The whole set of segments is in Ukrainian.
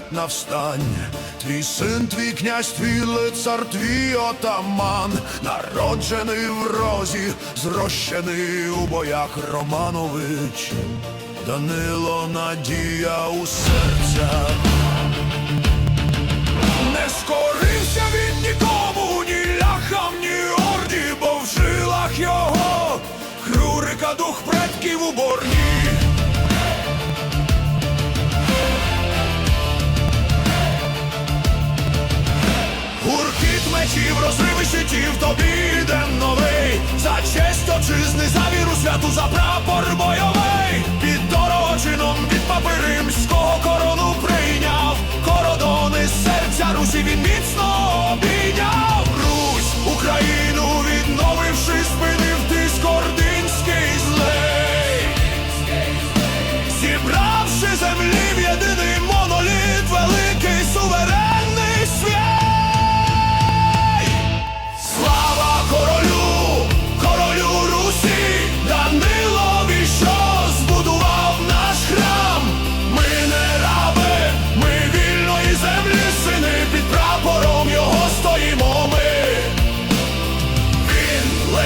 Волень, встань, твій син, твій князь, твій лицар, твій отаман, народжений в розі, зрощений у боях Романович, Данило надія у серцях. Не скорився він нікому, ні ляхам, ні орді, бо в жилах його Хрюрика дух предків у борні. Мечів, розриви щитів, тобі йде новий. За честь отчизни, за віру святу, за прапор бойовий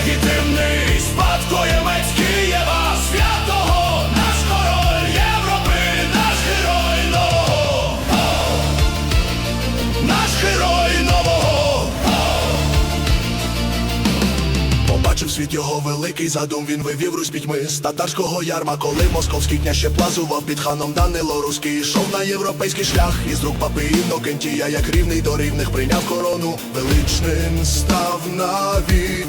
Він легітимний світ його великий задум, він вивів Русь пітьми з татарського ярма, коли московський князь ще плазував під ханом Данило Руський йшов на європейський шлях із рук папи Інокентія, як рівний до рівних прийняв корону, величним став навік.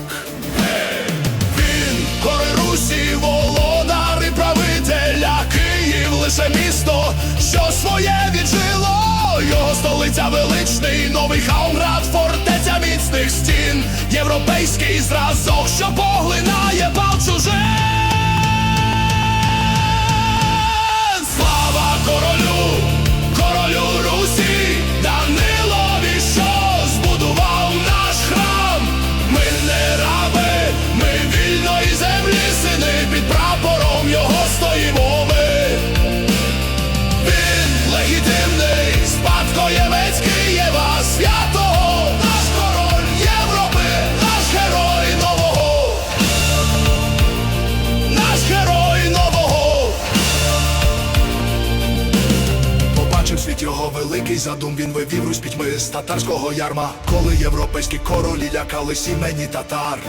Він король Русі, володар і правителя Київ лише місто, що своє віджило. Його столиця величний, новий хаумрад, фортеця міцних стін, європейський зразок, що поглинає вивів Русь пітьми з татарського ярма, коли європейські королі лякали сімейні татар.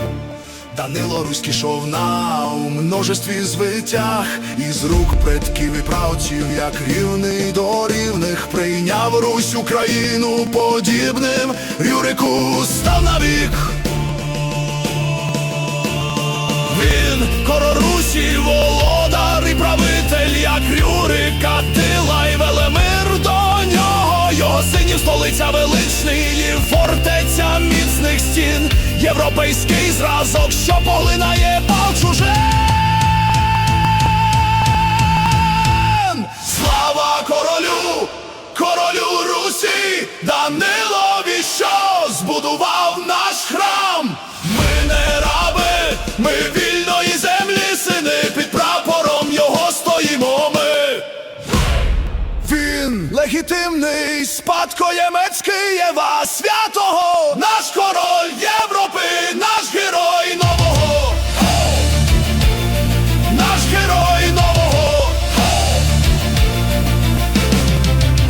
Данило Руський шов на у множестві звитяг із рук предків і правців, як рівний до рівних прийняв Русь Україну подібним Рюрику став навік. Він корорусі, володар і правитель, як Рюрик, Атила і Велемир до нього. Його синів столиця величний, Лів фортеця міцних стін, європейський зразок, що поглинає пал чужин. Слава королю, королю Русі, Данилові, що збудував наш легітимний спадкоємець Києва святого, наш король Європи, наш герой нового. Наш герой нового.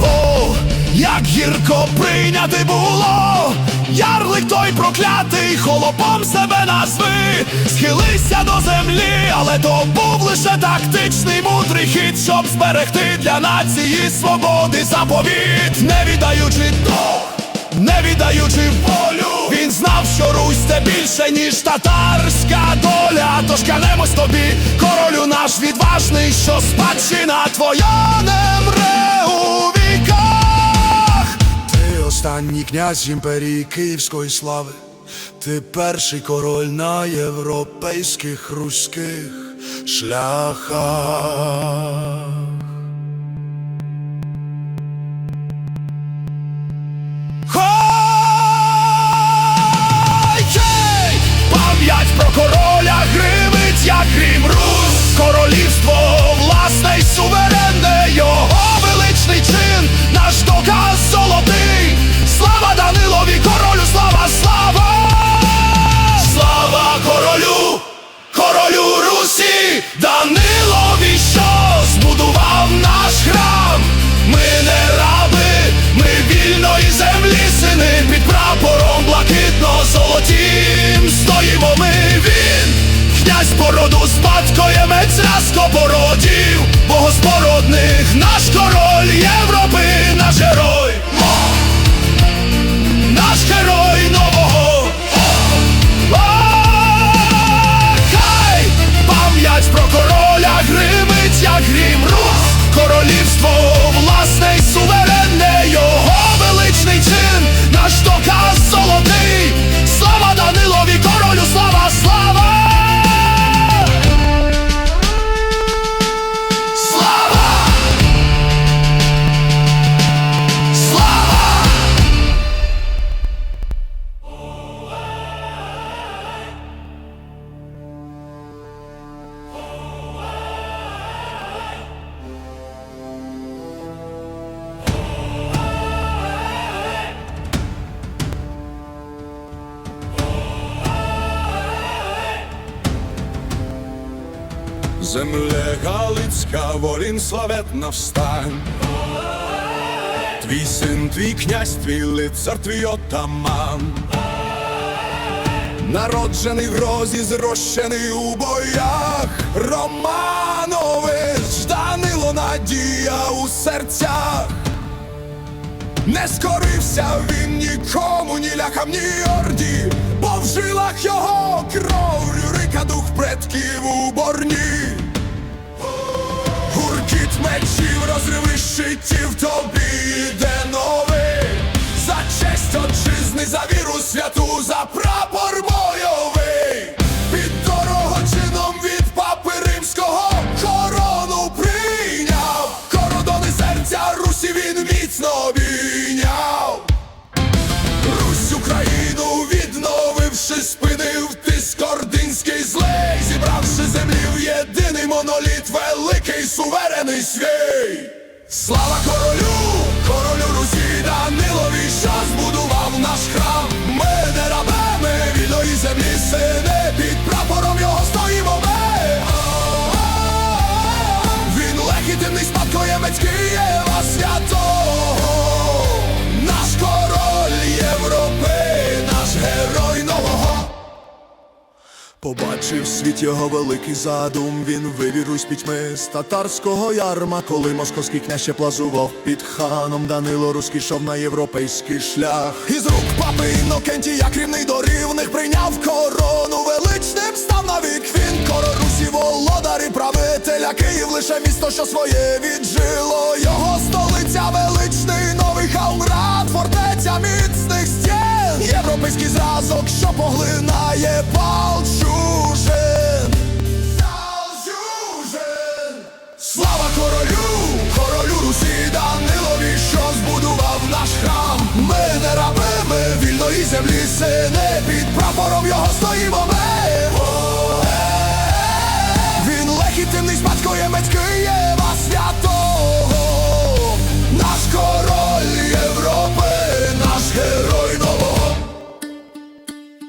О, як гірко той проклятий, холопом себе назви, схилися до землі, але то був лише тактичний мудрий хід, щоб зберегти для нації свободи заповіт, не віддаючи дух, не віддаючи волю. Він знав, що Русь це більше, ніж татарська доля. Тож клянемось тобі, королю наш відважний, що спадщина твоя не останній князь імперії Київської слави. Ти перший король на європейських руських шляхах. Хай! Пам'ять про короля гримить, як грім Русь, королівство власне й королівство Земле Галицька, волін славетна встань. Твій син, твій князь, твій лицар, твій отаман. Народжений в грозі, зрощений у боях. Романович, Данило надія у серцях. Не скорився він нікому, ні ляхам, ні орді, бо в жилах його у борні. Гуркіт мечів, розриви щитів, тобі йде новий За честь отчизни, за віру святу, за прапор суверений свій. Слава королю Побачив світ його великий задум, він вивів Русь пітьми з татарського ярма, коли московський князь плазував під ханом, Данило Руський на європейський шлях. Із рук папи Інокентія як рівний до рівних прийняв корону, величним став навік він король Русі, володар і правитель, а Київ лише місто, що своє віджило. Його столиця величний новий Халмрат, фортеця міцних стін, європейський зразок, що поглинає Палчужин. Землі, сини, під прапором його стоїмо ми. Він легітимний спадкоємець Києва святого, наш король Європи, наш герой нового.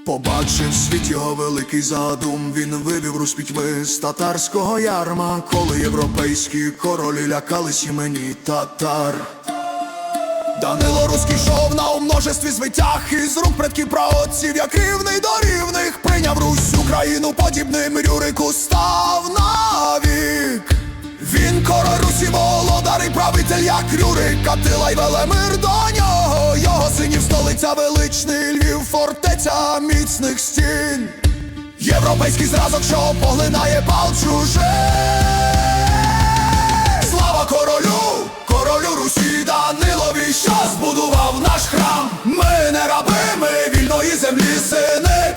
Побачив світ його великий задум, він вивів Русь пітьми з татарського ярма, коли європейські королі лякались імені татар. Данило Руський йшов на у множестві звитяг із рук предків праотців, як рівний до рівних прийняв Русь Україну подібним Рюрику став навік. Він король Русі, володар і правитель, як Рюрик, Катила й Велемир до нього. Його синів столиця величний Львів, фортеця міцних стін. Європейський зразок, що поглинає пал чужих. Слава королю, королю Русі, Данилові, землі, сини,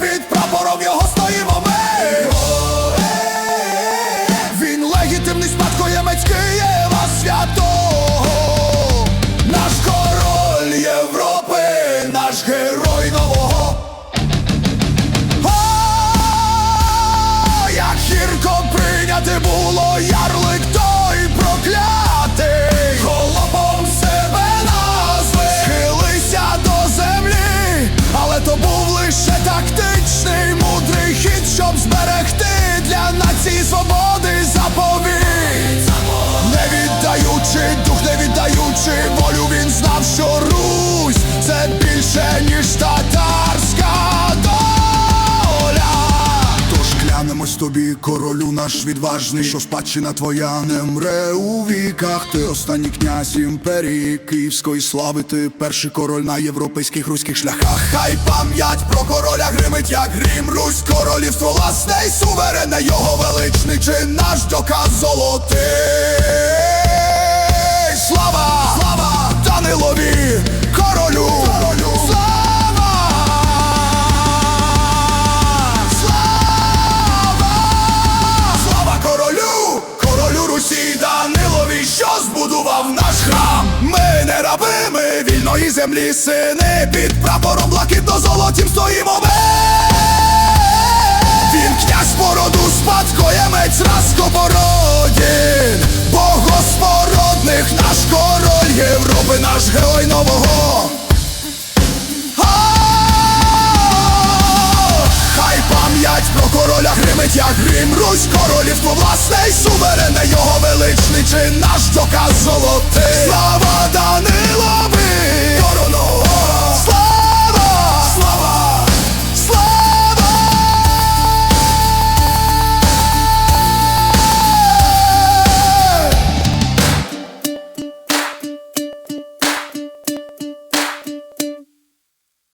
віддаючи волю, він знав, що Русь це більше, ніж татарська доля. Тож клянемось тобі, королю наш відважний, що спадщина твоя не мре у віках. Ти останній князь імперії Київської слави, ти перший король на європейських руських шляхах. Хай пам'ять про короля гримить, як грім Русь, королівство власне й суверенне, його величний чин наш доказ золотий. Ми землі сини, під прапором блакитно золотім стоїмо ми! Він князь породу, спадкоємець Раскопородін Богоспородних наш король Європи, наш герой нового про короля гримить, як грім Русь, королівство власне й суверенне його величний чин наш доказ золотий